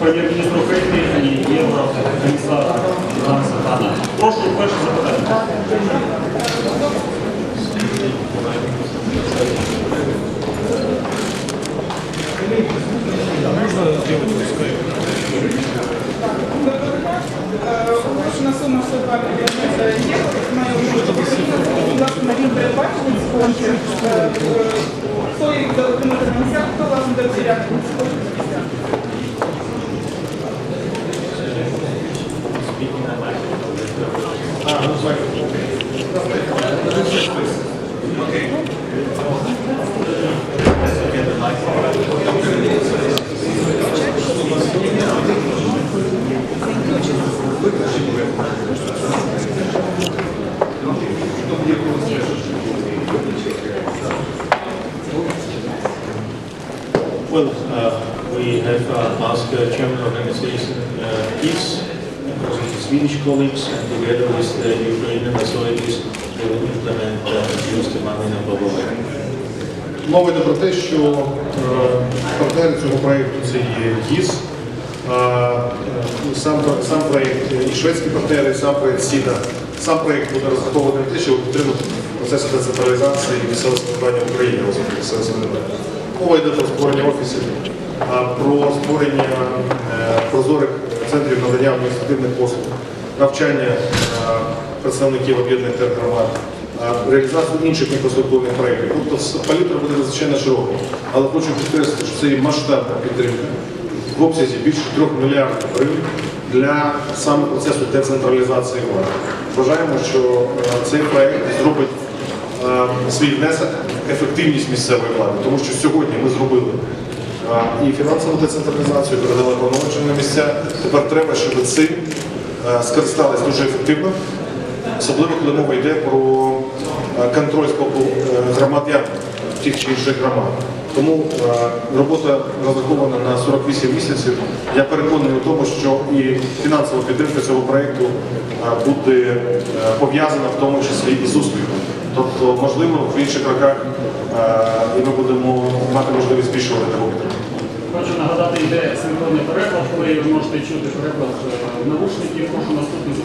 прем'єр-міністра України і єврокомісара Івана Сахана. Прошу перше запитання. Оголошена сума 102 мільйони євро. Має бути власне він передбачений з фондів. Е, е, Хто їх отримати на місцях, хто власне буде Well, uh, we have uh, asked uh, Chairman Organization uh, peace, the Swedish colleagues, and together with the Ukrainian authorities, they will implement uh, use the money in a global way. Мова йде про те, що е, партнери цього проєкту це є ГІС, е, сам, сам проєкт і шведські партнери, і сам проєкт СІДА. Сам проєкт буде розрахований на те, щоб підтримати процес децентралізації і місцевого самоврядування розвитку. Мова йде про створення офісів, про створення е, прозорих центрів надання адміністративних послуг, навчання е, представників об'єднаних тергромад, реалізацію інших інфраструктурних проєктів. Тобто палітра буде надзвичайно широка. Але хочу підкреслити, що це є масштабна підтримка в обсязі більше 3 мільярдів гривень для саме процесу децентралізації влади. Вважаємо, що е, цей проєкт зробить е, свій внесок ефективність місцевої влади, тому що сьогодні ми зробили е, і фінансову децентралізацію, передали повноваження місця. Тепер треба, щоб цим скористались дуже ефективно, особливо коли мова йде про контроль з боку е, громадян тих чи інших громад. Тому е, робота розрахована на 48 місяців. Я переконаний у тому, що і фінансова підтримка цього проєкту е, буде е, пов'язана в тому числі і з успіхом. Тобто, можливо, в інших роках і ми будемо мати можливість збільшувати таку підтримку. Хочу нагадати, йде синхронний переклад, коли ви можете чути переклад навушників. Прошу наступний.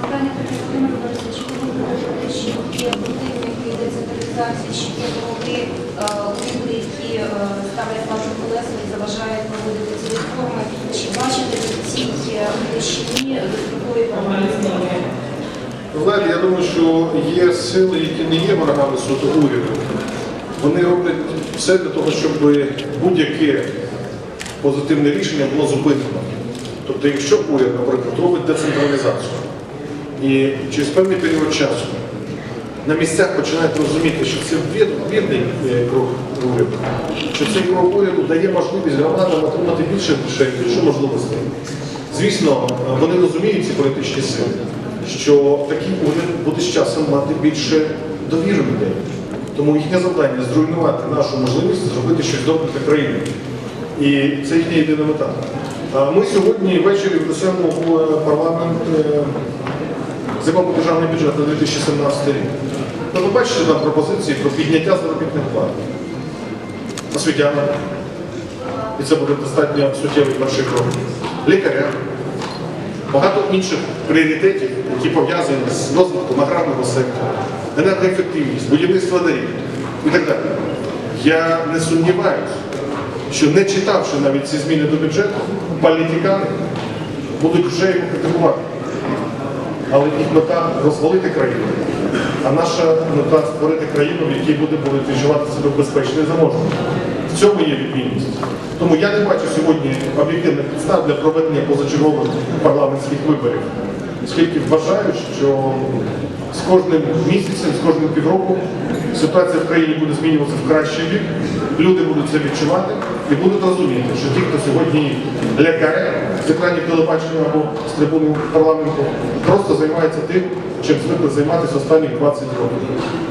Питання таке, Володимир е, е, ці реформи? Чи бачите е, площині програми? Знаєте, я думаю, що є сили, які не є ворогами суду уряду. Вони роблять все для того, щоб будь-яке позитивне рішення було зупинено. Тобто, якщо уряд, наприклад, робить децентралізацію і через певний період часу на місцях починають розуміти, що це вірний е, крок уряду, що цей крок уряду дає можливість громадам отримати більше грошей, більше можливостей. Звісно, вони розуміють ці політичні сили, що такий уряд буде з часом мати більше довіри людей. Тому їхнє завдання зруйнувати нашу можливість зробити щось добре для країни. І це їхня єдина мета. Ми сьогодні ввечері внесемо в парламент е, закон державний бюджет на 2017 рік. Ну, ви бачите там пропозиції про підняття заробітних плат освітянам. І це буде достатньо суттєвий перший крок. Лікарям. Багато інших пріоритетів, які пов'язані з розвитком аграрного сектору, енергоефективність, будівництво доріг і так далі. Я не сумніваюся, що не читавши навіть ці зміни до бюджету, політикани будуть вже його критикувати. Але їх мета розвалити країну. А наша мета створити країну, в якій буде відчувати себе безпечно і заможно. В цьому є відмінність. Тому я не бачу сьогодні об'єктивних підстав для проведення позачергових парламентських виборів, оскільки вважаю, що з кожним місяцем, з кожним півроку ситуація в країні буде змінюватися в кращий бік, люди будуть це відчувати і будуть розуміти, що ті, хто сьогодні лякає з екранів телебачення або з трибуни парламенту, просто займаються тим, чим звикли займатися останні 20 років.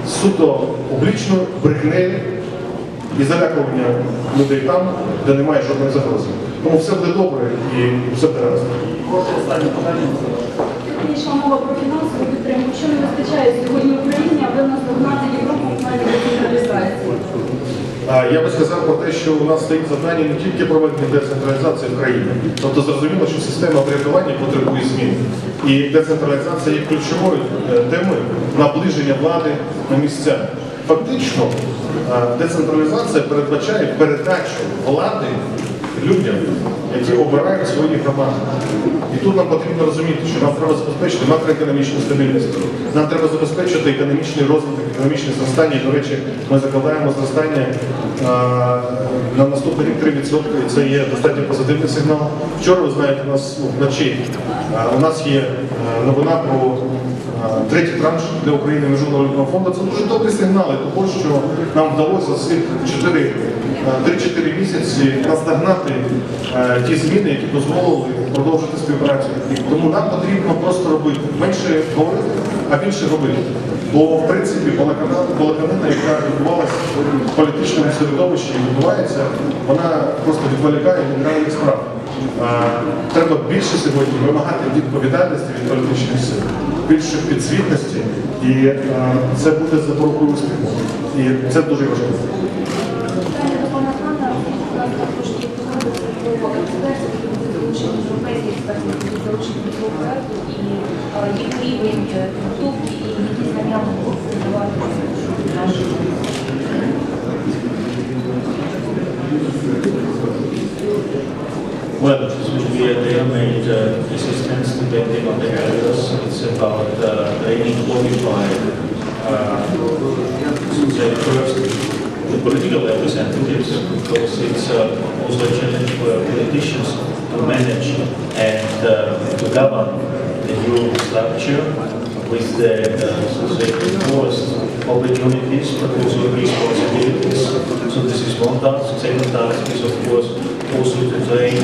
Суто публічно, брехнею і залякування людей там, де немає жодної загрози. Тому все буде добре і все буде разом. Прошу останнє питання. Сьогодні йшла мова про фінансову підтримку. Що не вистачає сьогодні Україні, аби наздогнати Європу в плані децентралізації? Я би сказав про те, що у нас стоїть завдання не тільки проведення децентралізації в країні. Тобто зрозуміло, що система врядування потребує змін. І децентралізація є ключовою е, темою наближення влади на місця. Фактично, е, децентралізація передбачає передачу влади людям, які обирають свої громади. І тут нам потрібно розуміти, що нам треба забезпечити макроекономічну стабільність, нам треба забезпечити економічний розвиток, економічне зростання. До речі, ми закладаємо зростання на наступний рік 3%, і це є достатньо позитивний сигнал. Вчора, ви знаєте, у нас вночі у нас є новина про третій транш для України Міжнародного валютного фонду. Це дуже добрі сигнали того, що нам вдалося за цих 4 3-4 місяці наздогнати е, ті зміни, які дозволили продовжити співпрацю. Тому нам потрібно просто робити менше говорити, а більше робити. Бо в принципі балаканина, яка відбувалася в політичному середовищі і відбувається, вона просто відволікає від реальних справ. Е, Треба більше сьогодні вимагати відповідальності від політичних сил, більше підзвітності, і е, це буде запорукою успіху. І це дуже важливо. Питання до пана Хана. У нас також є домовленості про експертів, які будуть залучені європейські експерти, які будуть залучені до цього проекту, і е, їх рівень е, підготовки і які знання можуть надавати нашим. Well, this will be a tailor-made uh, assistance depending on the areas. It's about uh, training qualified, uh, to say first, the political representatives, because it's uh, also a challenge for politicians to manage and uh, to govern the structure with the, uh, to opportunities, but also responsibilities. So this is one task. Second task is, of course, also to train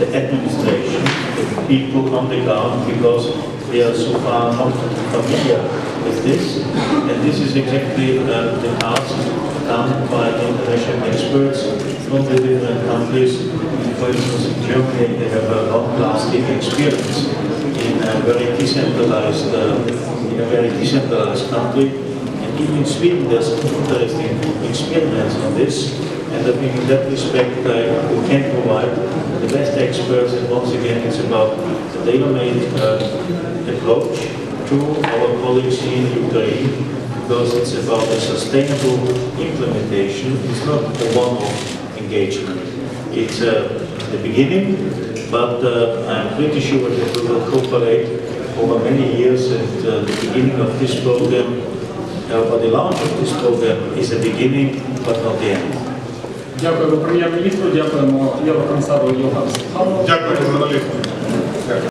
the administration, the people on the ground, because they are so far not familiar with this. And this is exactly uh, the task done by international experts from the different countries. For instance, in Germany, they have a long-lasting experience very decentralized, uh, in a very decentralized country. And even Sweden, there's an interesting experience on this. And I think in that respect, uh, we can provide the best experts. And once again, it's about the tailor-made uh, approach to our colleagues in Ukraine, because it's about a sustainable implementation. It's not a one-off engagement. It's uh, the beginning, but uh, I'm pretty sure that we will cooperate over many years. And uh, the beginning of this program, uh, or the launch of this program, is the beginning, but not the end. Дякуємо прем'єр-міністру, дякуємо Єврокомісару Йохансу Хану. Дякую.